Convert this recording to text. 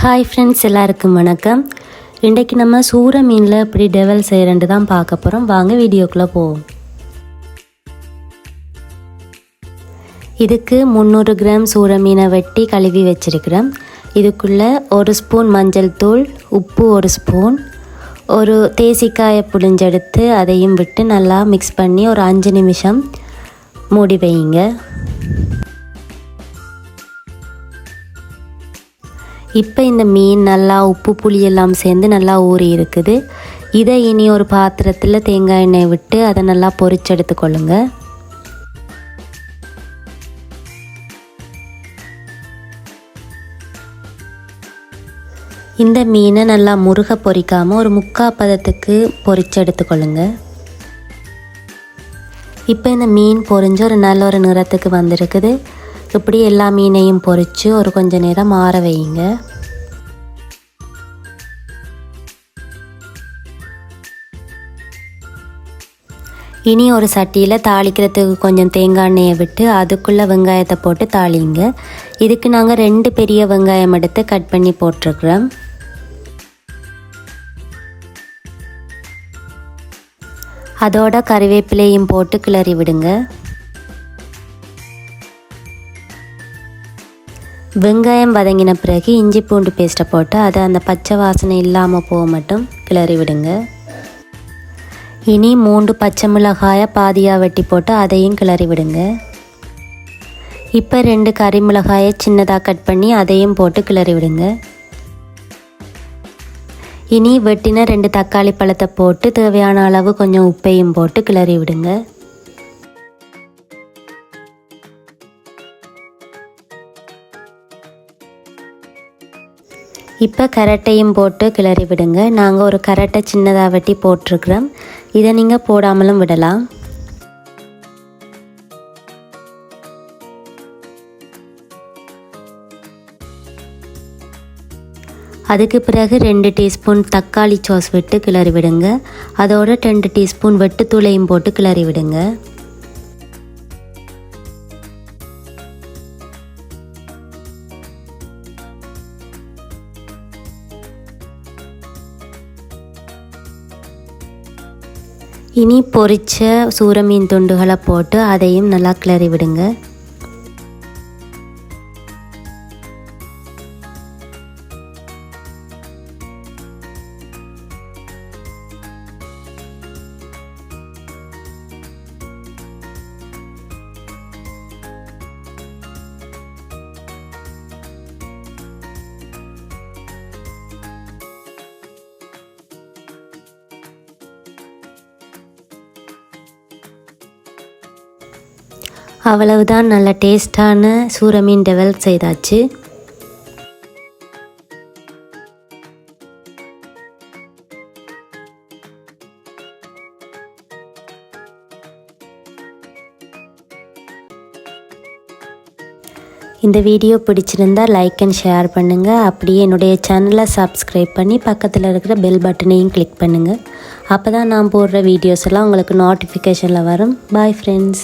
Hi friends எல்லாருக்கும் வணக்கம். இன்றைக்கு நம்ம சூற மீனில் எப்படி டெவல் செய்கிறேன்ட்டு தான் பார்க்க போகிறோம் வாங்க வீடியோக்குள்ளே போவோம். இதுக்கு முந்நூறு கிராம் சூற மீனை வெட்டி கழுவி வச்சுருக்கிறேன் இதுக்குள்ளே ஒரு ஸ்பூன் மஞ்சள் தூள் உப்பு ஒரு ஸ்பூன் ஒரு தேசிக்காயை புளிஞ்செடுத்து அதையும் விட்டு நல்லா மிக்ஸ் பண்ணி ஒரு அஞ்சு நிமிஷம் மூடி வைங்க இப்போ இந்த மீன் நல்லா உப்பு புளி எல்லாம் சேர்ந்து நல்லா ஊறி இருக்குது. இதை இனி ஒரு பாத்திரத்தில் தேங்காய் எண்ணெய் விட்டு அதை நல்லா பொரிச்சு எடுத்துக்கொள்ளுங்க. இந்த மீனை நல்லா முருக பொறிக்காமல் ஒரு முக்கா பதத்துக்கு பொரிச்சு எடுத்துக்கொள்ளுங்க. இப்போ இந்த மீன் பொரிஞ்சு ஒரு நல்ல ஒரு நிறத்துக்கு வந்திருக்குது. இப்படி எல்லா மீனையும் பொரித்து ஒரு கொஞ்ச நேரம் ஆற வையுங்க. இனி ஒரு சட்டியில் தாளிக்கிறதுக்கு கொஞ்சம் தேங்காய் எண்ணெயை விட்டு அதுக்குள்ளே வெங்காயத்தை போட்டு தாளிங்க. இதுக்கு நாங்கள் ரெண்டு பெரிய வெங்காயம் எடுத்து கட் பண்ணி போட்டிருக்கிறோம். அதோட கறிவேப்பிலையும் போட்டு கிளறி விடுங்க. வெங்காயம் வதங்கின பிறகு இஞ்சி பூண்டு பேஸ்ட்டை போட்டு அதை அந்த பச்சை வாசனை இல்லாமல் போக மட்டும் கிளறி விடுங்க. இனி மூன்று பச்சை மிளகாயை பாதியாக வெட்டி போட்டு அதையும் கிளறி விடுங்க. இப்போ ரெண்டு கறி மிளகாயை சின்னதாக கட் பண்ணி அதையும் போட்டு கிளறி விடுங்க. இனி வெட்டின ரெண்டு தக்காளி பழத்தை போட்டு தேவையான அளவு கொஞ்சம் உப்பையும் போட்டு கிளறி விடுங்க. இப்போ கரட்டையும் போட்டு கிளறி விடுங்க. நாங்கள் ஒரு கரட்டை சின்னதாக வெட்டி போட்டிருக்கிறோம். இதை நீங்கள் போடாமலும் விடலாம். அதுக்கு பிறகு ரெண்டு டீஸ்பூன் தக்காளி சாஸ் விட்டு கிளறி விடுங்க. அதோட ரெண்டு டீஸ்பூன் வெட்டுத்தூளையும் போட்டு கிளறி விடுங்க. இனி பொரிச்ச சூரமீன் துண்டுகளை போட்டு அதையும் நல்லா கிளறி விடுங்க அவ்வளவுதான் நல்ல டேஸ்டான சூரமீன் டெவலப் செய்தாச்சு. இந்த வீடியோ பிடிச்சிருந்தா லைக் அண்ட் ஷேர் பண்ணுங்கள் அப்படியே என்னுடைய சேனலை சப்ஸ்கிரைப் பண்ணி பக்கத்தில் இருக்கிற பெல் பட்டனையும் கிளிக் பண்ணுங்கள் அப்போ தான் நான் போடுற வீடியோஸ் எல்லாம் உங்களுக்கு நோட்டிஃபிகேஷனில் வரும். Bye friends